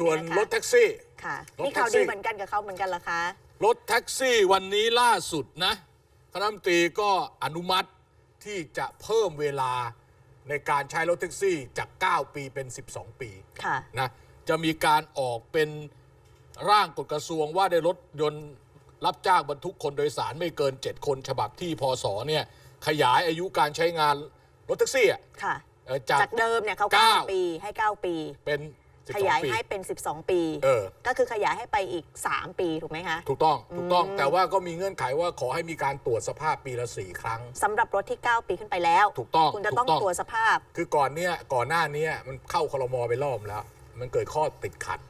ส่วนเยะคะรถแท็กซี่ค่ะรถนี่ข่าวแท็กซี่ดีเหมือนกันกับเขาเหมือนกันเหรอคะรถแท็กซี่วันนี้ล่าสุดนะคณะรัฐมนตรีก็อนุมัติที่จะเพิ่มเวลาในการใช้รถแท็กซี่จาก 9 ปีเป็น 12 ปีค่ะนะจะมีการออกเป็นร่างกฎกระทรวงว่าได้รถยนต์รับจ้างบรรทุกคนโดยสารไม่เกิน 7 คนฉบับที่พศเนี่ยขยายอายุการใช้งานรถแท็กซี่อะค่ะเอ่อจากจากเดิมเนี่ยเขาเก้า9ปีให้ 9 ปีเป็น ขยาย12ปีให้เป็น 12 ปี เออ ก็คือขยายให้ไปอีก 3 ปีถูกไหมคะ ถูกต้องถูกต้องแต่ว่าก็มีเงื่อนไขว่าขอให้มีการตรวจสภาพปีละสี่ครั้ง สำหรับรถที่ 9 ปีขึ้นไปแล้ว ถูกต้องคุณจะต้องถูกต้อง ตรวจสภาพ คือก่อนเนี้ยก่อนหน้าเนี้ยมันเข้าคลมไปรอบแล้ว มันเกิดข้อติดขัด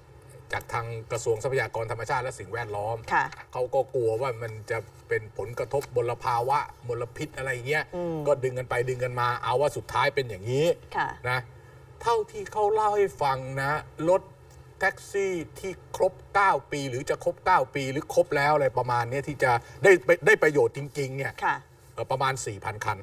จากทางกระทรวงทรัพยากรธรรมชาติและสิ่งแวดล้อม ค่ะ เขาก็กลัวว่ามันจะเป็นผลกระทบบลภาวะมลพิษอะไรเงี้ย อืม ก็ดึงกันไปดึงกันมาเอาว่าสุดท้ายเป็นอย่างนี้ค่ะ นะ เท่าที่เขาเล่าให้ฟังนะรถแท็กซี่ที่ครบ 9 ปี หรือจะครบ 9 ปี หรือครบแล้วอะไรประมาณเนี้ยที่จะได้ได้ประโยชน์จริงๆเนี่ยค่ะ เอ่อประมาณ 4,000 คัน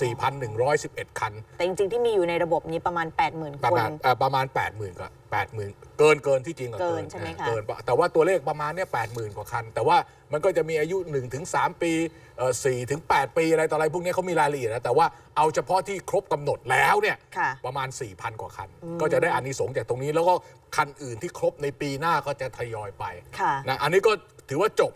4,111 คัน แต่จริงๆ ที่มีอยู่ในระบบนี้ประมาณ 80,000ประคนมาณเอ่อประมาณ 80,000ก็80,000 เกินเกินที่จริงอะเกินใช่ไหมนคะ เกินปะแต่ว่าตัวเลขประมาณเนี้ย80,000 กว่าคัน แต่ว่ามันก็จะมีอายุ 1-3 ปีเอ่อ4ถึง8ปีอะไรต่ออะไรพวกเนี้ยเขามีรายละเอียดนะแต่ว่าเอาเฉพาะที่ครบกำหนดแล้วเนี่ย ค่ะ ประมาณ 4,000 กว่าคัน ก็จะได้อานิสงส์จากตรงนี้ แล้วก็คันอื่นที่ครบในปีหน้าก็จะทยอยไปค่ะ นะอันนี้ก็ถือว่าจบ